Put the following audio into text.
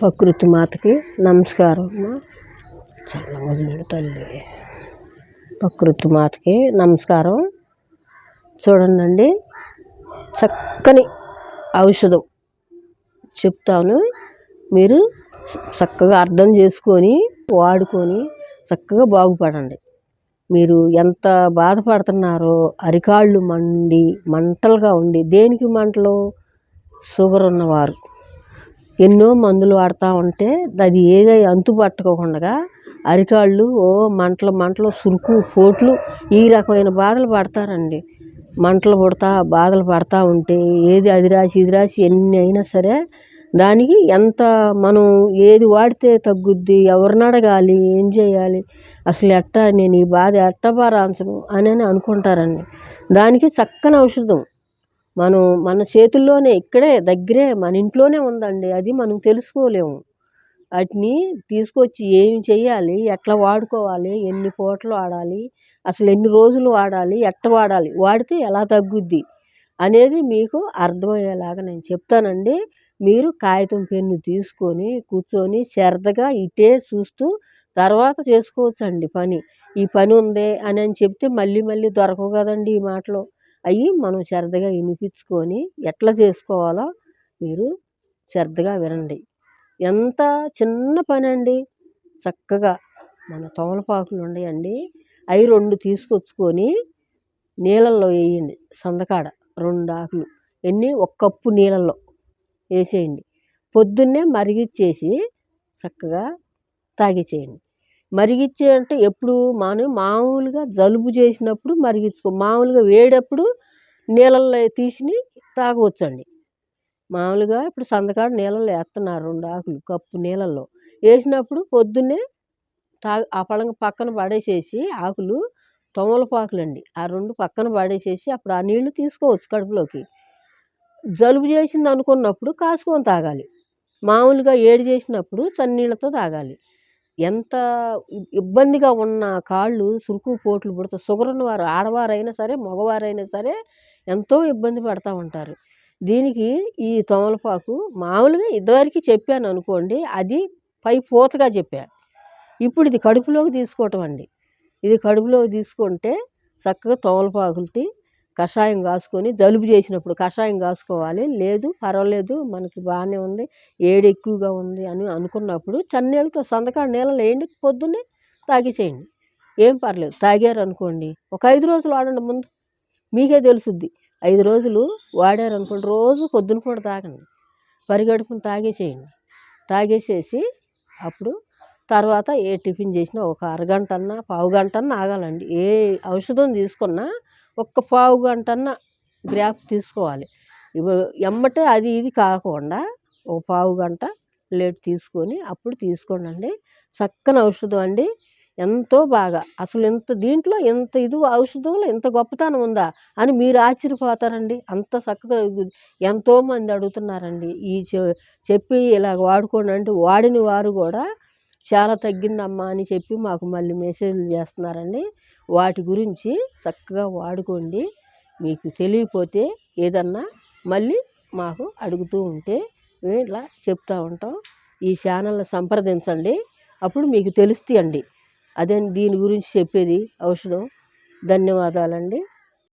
ప్రకృతి మాతకి నమస్కారం చాలా మంది తల్లి. ప్రకృతి మాతకి నమస్కారం. చూడండి చక్కని ఔషధం చెప్తాను. మీరు చక్కగా అర్థం చేసుకొని వాడుకొని చక్కగా బాగుపడండి. మీరు ఎంత బాధపడుతున్నారో అరికాళ్ళు మండి మంటలుగా ఉండి దేనికి మంటలు? షుగర్ ఉన్నవారు. ఎన్నో మందులు వాడుతూ ఉంటే అది ఏది అంతు పట్టుకోకుండా అరికాళ్ళు ఓ మంటలు మంటలు సురుకు పోట్లు ఈ రకమైన బాధలు పడతారండి. మంటలు పుడతా బాధలు పడతా ఉంటే ఏది అది రాసి ఇది రాసి ఎన్ని అయినా సరే దానికి ఎంత మనం ఏది వాడితే తగ్గుద్ది ఎవరిని అడగాలి ఏం చేయాలి అసలు ఎట్టా నేను ఈ బాధ ఎట్ట అని అని అనుకుంటారండి. దానికి చక్కని ఔషధం. మనం మన చేతుల్లోనే ఇక్కడే దగ్గరే మన ఇంట్లోనే ఉందండి. అది మనం తెలుసుకోలేము. వాటిని తీసుకొచ్చి ఏమి చేయాలి ఎట్లా వాడుకోవాలి? ఎన్ని పూటలు వాడాలి? అసలు ఎన్ని రోజులు వాడాలి? ఎట్ట వాడాలి? వాడితే ఎలా తగ్గుద్ది? అనేది మీకు అర్థమయ్యేలాగా నేను చెప్తానండి. మీరు కాగితం పెన్ను తీసుకొని కూర్చొని శ్రద్ధగా ఇటే చూస్తూ తర్వాత చేసుకోవచ్చండి పని. ఈ పని ఉంది అని అని చెప్తే మళ్ళీ మళ్ళీ దొరకవు కదండి ఈ మాటలు. అవి మనం శ్రద్ధగా వినిపించుకొని ఎట్లా చేసుకోవాలో మీరు శ్రద్ధగా వినండి. ఎంత చిన్న పని అండి చక్కగా మన తమలపాకులు ఉన్నాయండి. అవి రెండు తీసుకొచ్చుకొని నీళ్ళల్లో వేయండి. సందకాడ రెండు ఆకులు. ఎన్ని? ఒక కప్పు నీళ్ళల్లో వేసేయండి. పొద్దున్నే మరిగిచ్చేసి చక్కగా తాగిచ్చేయండి మరిగించే అంటే ఎప్పుడు మనం మామూలుగా జలుబు చేసినప్పుడు మరిగించుకో మామూలుగా వేడప్పుడు నీళ్ళల్లో తీసి తాగవచ్చండి. మామూలుగా ఇప్పుడు సందకాడ నీళ్ళల్లో వేస్తున్నారు రెండు ఆకులు కప్పు నీళ్ళల్లో. వేసినప్పుడు పొద్దున్నే తా ఆ పళ్ళంగా పక్కన పడేసేసి ఆకులు తమలపాకులు అండి ఆ రెండు పక్కన పడేసేసి అప్పుడు ఆ నీళ్ళు తీసుకోవచ్చు కడుపులోకి. జలుబు చేసింది అనుకున్నప్పుడు కాసుకొని తాగాలి. మామూలుగా ఏడు చేసినప్పుడు చన్నీళ్ళతో తాగాలి. ఎంత ఇబ్బందిగా ఉన్న కాళ్ళు సురుకు పోట్లు పుడతా షుగర్ ఉన్నవారు ఆడవారైనా సరే మగవారైనా సరే ఎంతో ఇబ్బంది పడుతూ ఉంటారు. దీనికి ఈ తమలపాకు మామూలుగా ఇదివరకు చెప్పాను అనుకోండి అది పై పూతగా చెప్పాను ఇప్పుడు ఇది కడుపులోకి తీసుకోవటం అండి. ఇది కడుపులోకి తీసుకుంటే చక్కగా తమలపాకులకి కషాయం కాసుకొని జలుబు చేసినప్పుడు కషాయం కాసుకోవాలి. లేదు పర్వాలేదు మనకి బాగానే ఉంది ఏడు ఎక్కువగా ఉంది అని అనుకున్నప్పుడు చన్నీళ్ళతో సందకాడ నీళ్ళలో వేయండి పొద్దున్నే తాగేసేయండి. ఏం పర్లేదు తాగారు అనుకోండి ఒక ఐదు రోజులు వాడండి ముందు. మీకే తెలుసుద్ది. ఐదు రోజులు వాడారు అనుకోండి రోజు పొద్దున కూడా తాగండి. పరిగడుపుని తాగేసేయండి. తాగేసేసి అప్పుడు తర్వాత ఏ టిఫిన్ చేసినా ఒక అరగంట అన్నా పావు గంట అన్నా ఆగాలండి. ఏ ఔషధం తీసుకున్నా ఒక్క పావు గంట అన్నా గ్యాప్ తీసుకోవాలి. ఇప్పుడు ఎమ్మటే అది ఇది కాకుండా ఒక పావు గంట లేట్ తీసుకొని అప్పుడు తీసుకోండి చక్కని ఔషధం అండి. ఎంతో బాగా. అసలు ఇంత దీంట్లో ఇంత ఇది ఔషధంలో ఇంత గొప్పతనం ఉందా అని మీరు ఆశ్చర్యపోతారండి. అంత చక్కగా ఎంతోమంది అడుగుతున్నారండి. ఈ చెప్పి ఇలా వాడుకోండి అంటే వాడిన వారు కూడా చాలా తగ్గిందమ్మా అని చెప్పి మాకు మళ్ళీ మెసేజ్లు చేస్తున్నారండి. వాటి గురించి చక్కగా వాడుకోండి. మీకు తెలియకపోతే ఏదన్నా మళ్ళీ మాకు అడుగుతూ ఉంటే మేము ఇట్లా చెప్తూ ఉంటాం. ఈ ఛానల్ని సంప్రదించండి. అప్పుడు మీకు తెలుస్తాయండి. అదే దీని గురించి చెప్పేది ఔషధం. ధన్యవాదాలండి.